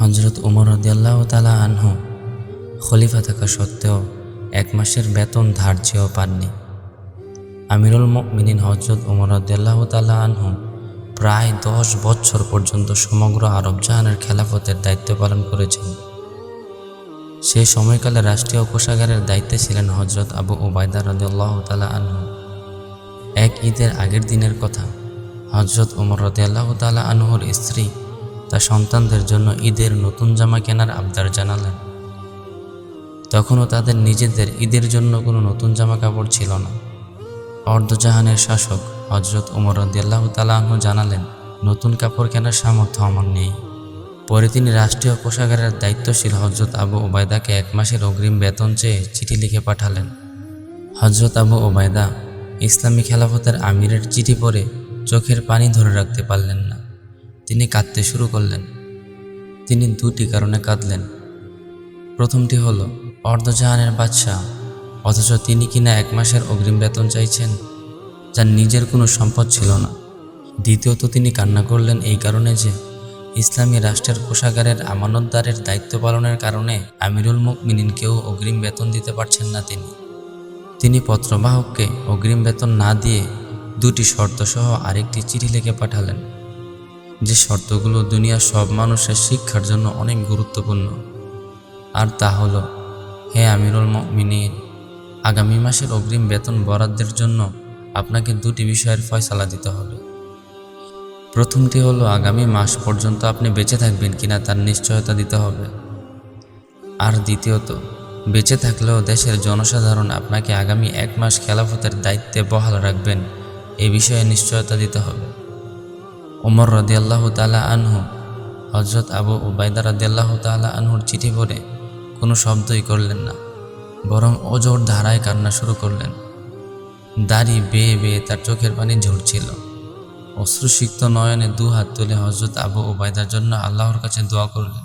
হজরত উমর রদিয়াল্লাহ তালা আনহু খলিফা থাকা সত্ত্বেও এক মাসের বেতন ধার্যও পাননি। আমিরুল মিনিন হজরত উমর রদিয়াল্লাহ তালা আনহু প্রায় দশ বছর পর্যন্ত সমগ্র আরব জাহানের খেলাফতের দায়িত্ব পালন করেছেন। সেই সময়কালে রাষ্ট্রীয় কোষাগারের দায়িত্বে ছিলেন হজরত আবু ওবায়দা রদিয়াল্লাহ তালা আনহু। এক ঈদের আগের দিনের কথা হজরত উমর রদিয়াল্লাহ তালা আনহুর স্ত্রী তার সন্তানদের জন্য ঈদের নতুন জামা কেনার আবদার জানালেন। তখনও তাদের নিজেদের ঈদের জন্য কোনো নতুন জামা কাপড় ছিল না। অর্ধজাহানের শাসক হজরত উমর রদিয়াল্লাহ তালাহ জানালেন, নতুন কাপড় কেনার সামর্থ্য আমার নেই। পরে তিনি রাষ্ট্রীয় কোষাগারের দায়িত্বশীল হজরত আবু ওবায়দাকে এক মাসের অগ্রিম বেতন চেয়ে চিঠি লিখে পাঠালেন। হজরত আবু ওবায়দা ইসলামী খেলাফতের আমিরের চিঠি পড়ে চোখের পানি ধরে রাখতে পারলেন না। তিনি কাঁদতে শুরু করলেন। তিনি দুটি কারণে কাঁদলেন। প্রথমটি হল, অর্ধজাহানের বাদশাহ, অথচ তিনি কিনা এক মাসের অগ্রিম বেতন চাইছেন, যার নিজের কোনো সম্পদ ছিল না। দ্বিতীয়ত, তিনি কান্না করলেন এই কারণে যে, ইসলামী রাষ্ট্রের কোষাগারের আমানতদারের দায়িত্ব পালনের কারণে আমিরুল মুকমিনিনকেও অগ্রিম বেতন দিতে পারছেন না তিনি। তিনি পত্রবাহককে অগ্রিম বেতন না দিয়ে দুটি শর্তসহ আরেকটি চিঠি লিখে পাঠালেন। যে শর্তগুলো দুনিয়ার সব মানুষের শিক্ষার জন্য অনেক গুরুত্বপূর্ণ। আর তা হলো, হে আমিরুল মিনীর আগামী মাসের অগ্রিম বেতন বরাদ্দের জন্য আপনাকে দুটি বিষয়ের ফয়সালা দিতে হবে। প্রথমটি হলো, আগামী মাস পর্যন্ত আপনি বেঁচে থাকবেন কিনা তার নিশ্চয়তা দিতে হবে। আর দ্বিতীয়ত, বেঁচে থাকলেও দেশের জনসাধারণ আপনাকে আগামী এক মাস খেলাফতের দায়িত্বে বহাল রাখবেন, এ বিষয়ে নিশ্চয়তা দিতে হবে। ওমর রদিয়াল্লাহ তালা আনহু হজরত আবু উবায়দা রদিয়াল্লাহ তালা আনহুর চিঠি পড়ে কোনো শব্দই করলেন না, বরং অজোর ধারায় কান্না শুরু করলেন। দাড়ি বেয়ে বেয়ে তার চোখের পানি ঝরছিল। অশ্রুসিক্ত নয়নে দু হাত তুলে হজরত আবু ওবায়দার জন্য আল্লাহর কাছে দোয়া করলেন।